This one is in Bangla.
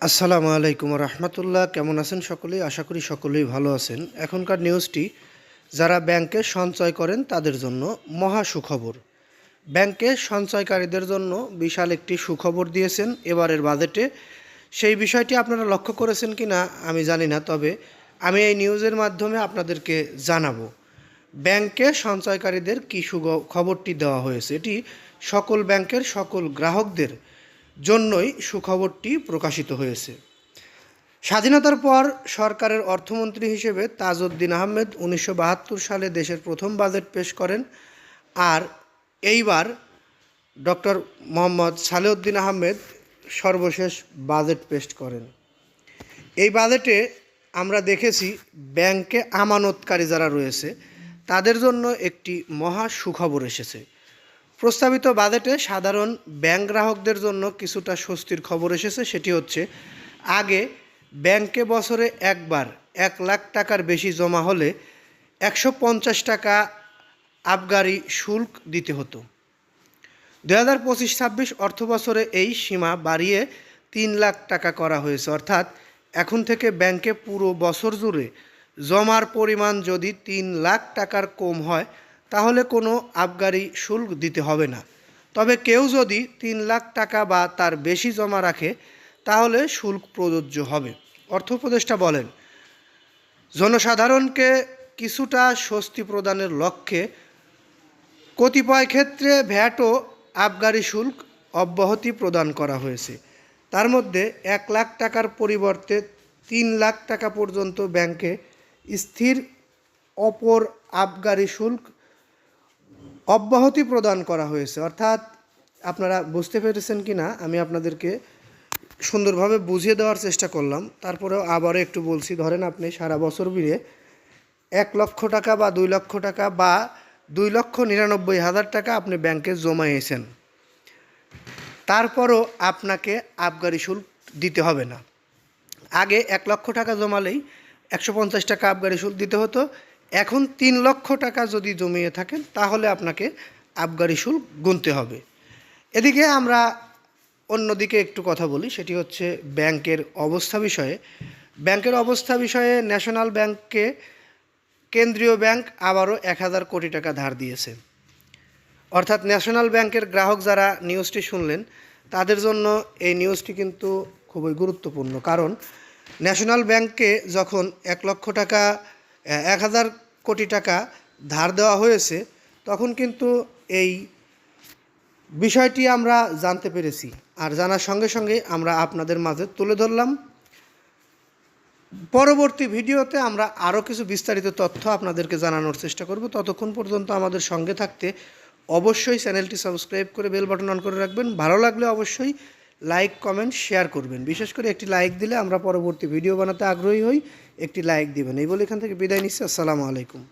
আসসালামু আলাইকুম রহমতুল্লাহ। কেমন আছেন সকলেই? আশা করি সকলেই ভালো আছেন। এখনকার নিউজটি, যারা ব্যাংকে সঞ্চয় করেন তাদের জন্য মহা সুখবর। ব্যাংকে সঞ্চয়কারীদের জন্য বিশাল একটি সুখবর দিয়েছেন এবারের বাজেটে। সেই বিষয়টি আপনারা লক্ষ্য করেছেন কি না আমি জানি না, তবে আমি এই নিউজের মাধ্যমে আপনাদেরকে জানাব। ব্যাংকে সঞ্চয়কারীদের কী সুখ, খবরটি দেওয়া হয়েছে? এটি সকল ব্যাংকের, সকল গ্রাহকদের জন্যই সুখবরটি প্রকাশিত হয়েছে। স্বাধীনতার পর সরকারের অর্থমন্ত্রী হিসেবে তাজউদ্দিন আহমেদ উনিশশো বাহাত্তর সালে দেশের প্রথম বাজেট পেশ করেন আর এইবার ডক্টর মোহাম্মদ সালেউদ্দিন আহমেদ সর্বশেষ বাজেট পেশ করেন। এই বাজেটে আমরা দেখেছি ব্যাংকে আমানতকারী যারা রয়েছে, তাদের জন্য একটি মহা সুখবর এসেছে। প্রস্তাবিত বাজেটে সাধারণ ব্যাংক গ্রাহকদের জন্য কিছুটা স্বস্তির খবর এসেছে, সেটি হচ্ছে, আগে ব্যাংকে বছরে একবার এক লাখ টাকার বেশি জমা হলে একশো পঞ্চাশ টাকা আবগারি শুল্ক দিতে হতো। দু হাজার পঁচিশ ছাব্বিশ অর্থ বছরে এই সীমা বাড়িয়ে তিন লাখ টাকা করা হয়েছে। অর্থাৎ, এখন থেকে ব্যাংকে পুরো বছর জুড়ে জমার পরিমাণ যদি তিন লাখ টাকার কম হয় তাহলে কোনো আবগারি শুল্ক দিতে হবে না। তবে কেউ যদি তিন লাখ টাকা বা তার বেশি জমা রাখে, তাহলে শুল্ক প্রযোজ্য হবে। অর্থ উপদেষ্টা বলেন, জনসাধারণকে কিছুটা স্বস্তি প্রদানের লক্ষ্যে কতিপয় ক্ষেত্রে ভ্যাট ও আবগারি শুল্ক অব্যাহতি প্রদান করা হয়েছে। তার মধ্যে এক লাখ টাকার পরিবর্তে তিন লাখ টাকা পর্যন্ত ব্যাংকে স্থির অপর আবগারি শুল্ক অব্যাহতি প্রদান করা হয়েছে। অর্থাৎ আপনারা বুঝতে পেরেছেন কি না আমি আপনাদেরকে সুন্দরভাবে বুঝিয়ে দেওয়ার চেষ্টা করলাম। তারপরেও আবারও একটু বলছি, ধরেন আপনি সারা বছর মিলে এক লক্ষ টাকা বা দুই লক্ষ টাকা বা দুই লক্ষ নিরানব্বই হাজার টাকা আপনি ব্যাংকে জমাইয়েছেন। তারপরও আপনাকে আবগারি শুল্ক দিতে হবে না। আগে এক লক্ষ টাকা জমালেই একশো পঞ্চাশ টাকা আবগারি শুল্ক দিতে হতো এখন তিন লক্ষ টাকা যদি জমিয়ে থাকেন, তাহলে আপনাকে আবগারি শুল্ক গুনতে হবে। এদিকে আমরা অন্যদিকে একটু কথা বলি, সেটি হচ্ছে ব্যাংকের অবস্থা বিষয়ে। ব্যাংকের অবস্থা বিষয়ে ন্যাশনাল ব্যাংককে কেন্দ্রীয় ব্যাংক আবারও এক হাজার কোটি টাকা ধার দিয়েছে। অর্থাৎ ন্যাশনাল ব্যাংকের গ্রাহক যারা নিউজটি শুনলেন, তাদের জন্য এই নিউজটি কিন্তু খুবই গুরুত্বপূর্ণ। কারণ ন্যাশনাল ব্যাংককে যখন এক লক্ষ টাকা এক হাজার কোটি টাকা ধার দেওয়া হয়েছে, তখন কিন্তু এই বিষয়টি আমরা জানতে পেরেছি। আর জানার সঙ্গে সঙ্গে আমরা আপনাদের মাঝে তুলে ধরলাম। পরবর্তী ভিডিওতে আমরা আরও কিছু বিস্তারিত তথ্য আপনাদেরকে জানানোর চেষ্টা করব। ততক্ষণ পর্যন্ত আমাদের সঙ্গে থাকতে অবশ্যই চ্যানেলটি সাবস্ক্রাইব করে বেল বাটন অন করে রাখবেন। ভালো লাগলে অবশ্যই লাইক কমেন্ট শেয়ার করবেন। বিশেষ করে একটি লাইক দিলে আমরা পরবর্তী ভিডিও বানাতে আগ্রহী হই। একটি লাইক দিবেন। এই বলে এখান থেকে বিদায় নিচ্ছি। আসসালামু আলাইকুম।